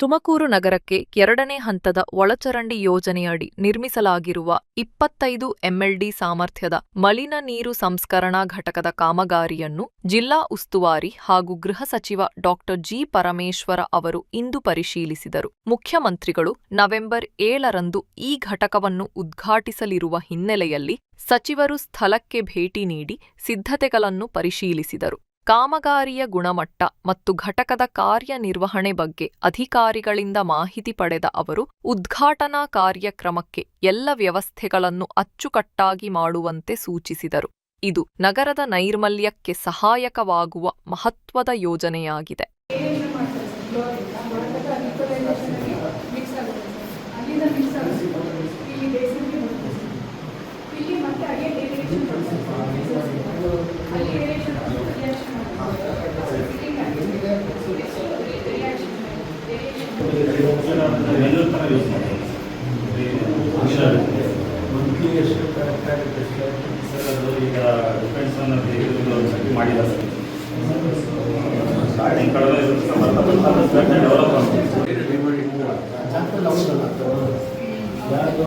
ತುಮಕೂರು ನಗರಕ್ಕೆ ಎರಡನೇ ಹಂತದ ಒಳಚರಂಡಿ ಯೋಜನೆಯಡಿ ನಿರ್ಮಿಸಲಾಗಿರುವ ಇಪ್ಪತ್ತೈದು ಎಂಎಲ್ಡಿ ಸಾಮರ್ಥ್ಯದ ಮಲಿನ ನೀರು ಸಂಸ್ಕರಣಾ ಘಟಕದ ಕಾಮಗಾರಿಯನ್ನು ಜಿಲ್ಲಾ ಉಸ್ತುವಾರಿ ಹಾಗೂ ಗೃಹ ಸಚಿವ ಡಾ. ಜಿ. ಪರಮೇಶ್ವರ ಅವರು ಇಂದು ಪರಿಶೀಲಿಸಿದರು. ಮುಖ್ಯಮಂತ್ರಿಗಳು ನವೆಂಬರ್ ಏಳರಂದು ಈ ಘಟಕವನ್ನು ಉದ್ಘಾಟಿಸಲಿರುವ ಹಿನ್ನೆಲೆಯಲ್ಲಿ ಸಚಿವರು ಸ್ಥಳಕ್ಕೆ ಭೇಟಿ ನೀಡಿ ಸಿದ್ಧತೆಗಳನ್ನು ಪರಿಶೀಲಿಸಿದರು. ಕಾಮಗಾರಿಯ ಗುಣಮಟ್ಟ ಮತ್ತು ಘಟಕದ ಕಾರ್ಯನಿರ್ವಹಣೆ ಬಗ್ಗೆ ಅಧಿಕಾರಿಗಳಿಂದ ಮಾಹಿತಿ ಪಡೆದ ಅವರು, ಉದ್ಘಾಟನಾ ಕಾರ್ಯಕ್ರಮಕ್ಕೆ ಎಲ್ಲ ವ್ಯವಸ್ಥೆಗಳನ್ನು ಅಚ್ಚುಕಟ್ಟಾಗಿ ಮಾಡುವಂತೆ ಸೂಚಿಸಿದರು. ಇದು ನಗರದ ನೈರ್ಮಲ್ಯಕ್ಕೆ ಸಹಾಯಕವಾಗುವ ಮಹತ್ವದ ಯೋಜನೆಯಾಗಿದೆ. ಏರಿಯೇಷನ್ ಮಾಡ್ತಾರೆ ಸರ್ ಫ್ಲೋರಿಂದ ಹೊರಗಡೆ ರಿಕವೈಲೇಷನ್ಗೆ ಮಿಕ್ಸ್ ಆಗುತ್ತೆ ಸರ್ ಅಲ್ಲಿಂದ ಮಿಕ್ಸ್ ಆಗುತ್ತೆ ಇಲ್ಲಿ ಬೇಸಿನ್ಗೆ ಬರುತ್ತೆ ಸರ್ ಇಲ್ಲಿ ಮತ್ತೆ ಅಗೇನ್ ಏರಿಯೇಷನ್ ಮಾಡ್ತಾರೆ ಸರ್ ಅಲ್ಲಿ ಏರಿಯೇಷನ್ ರಿಯಾಕ್ಷನ್ ಮಾಡ್ತಾರೆ ರಿಯಾಕ್ಷನ್ ರಿಯಾಕ್ಷನ್ ಎಲ್ಲರ ಥರ ಯೂಸ್ ಮಾಡ್ತಾರೆ ಮಂತ್ಲಿ ಎಷ್ಟು ಕರೆಕ್ಟ್ ಆಗುತ್ತೆ ಸರ್ ಅದು ಈಗ ಡಿಪೆಂಡ್ಸ್ ಆನ್ ಸೆಟ್ ಮಾಡಿಲ್ಲ ಸರ್ ಸ್ಟಾರ್ಟಿಂಗ್ ಕಡಿಮೆ ಇರುತ್ತೆ ಸರ್ ಬರ್ತಾ ಬರ್ತಾ ಡೆವಲಪ್ ಆಗ್ತದೆ ಎಕ್ಸಾಂಪಲ್ ಹೌದಲ್ಲ?